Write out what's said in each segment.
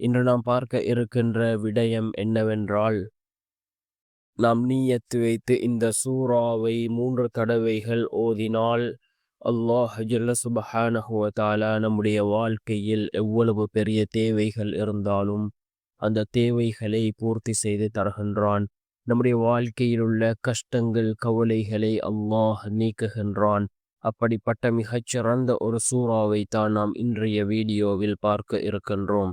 இன்று நாம் பார்க்க இருக்கின்ற விடயம் என்னவென்றால் நாம் நீயத்து வைத்து இந்த சூறாவை மூன்று தடவைகள் ஓதினால் அல்லாஹ் ஜல்லசுபஹானஹுவதாலா நம்முடைய வாழ்க்கையில் எவ்வளவு பெரிய தேவைகள் இருந்தாலும் அந்த தேவைகளை பூர்த்தி செய்து தருகின்றான். நம்முடைய வாழ்க்கையில் உள்ள கஷ்டங்கள் கவலைகளை அல்லாஹ் நீக்குகின்றான். அப்படிப்பட்ட மிகச்சிறந்த ஒரு சூறாவை தான் நாம் இன்றைய வீடியோவில் பார்க்க இருக்கின்றோம்.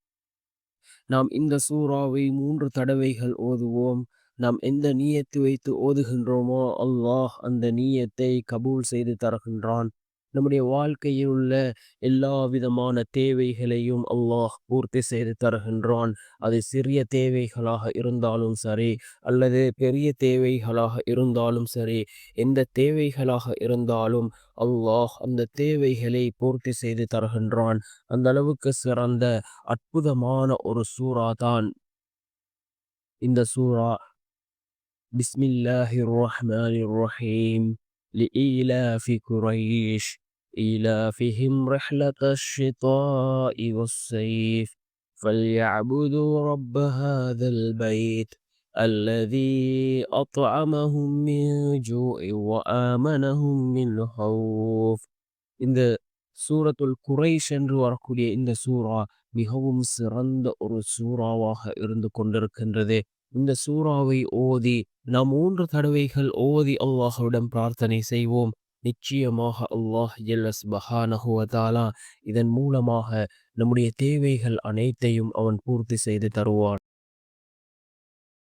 நாம் இந்த சூறாவை மூன்று தடவைகள் ஓதுவோம். நாம் எந்த நீயத்தை வைத்து ஓதுகின்றோமோ அல்லாஹ் அந்த நீயத்தை கபூல் செய்து தருகின்றான். நம்முடைய வாழ்க்கையில் உள்ள எல்லா விதமான தேவைகளையும் அல்லாஹ் பூர்த்தி செய்து தருகின்றான் அது சிறிய தேவைகளாக இருந்தாலும் சரி அல்லது பெரிய தேவைகளாக இருந்தாலும் சரி எந்த தேவைகளாக இருந்தாலும் அல்லாஹ் அந்த தேவைகளை பூர்த்தி செய்து தருகின்றான் அந்த அளவுக்கு சிறந்த அற்புதமான ஒரு சூறா தான் இந்த சூறா பிஸ்மில்லாஹிர் ரஹ்மானிர் ரஹீம் لإيلاف قريش إيلافهم رحلة الشتاء والصيف فليعبدوا رب هذا البيت الذي أطعمهم من جوع وآمنهم من خوف இந்த சூரத்துல் குறைஷ் என்று வரக்கூடிய இந்த சூறா மிகவும் சிறந்த ஒரு சூறாவாக இருந்து கொண்டிருக்கின்றது இந்த சூறாவை ஓதி நாம் மூன்று தடவைகள் ஓதி அல்லாஹுவிடம் பிரார்த்தனை செய்வோம் நிச்சயமாக அல்லாஹ் ஜெல்லஸ் பஹானஹுவதாலா இதன் மூலமாக நம்முடைய தேவைகள் அனைத்தையும் அவன் பூர்த்தி செய்து தருவான்.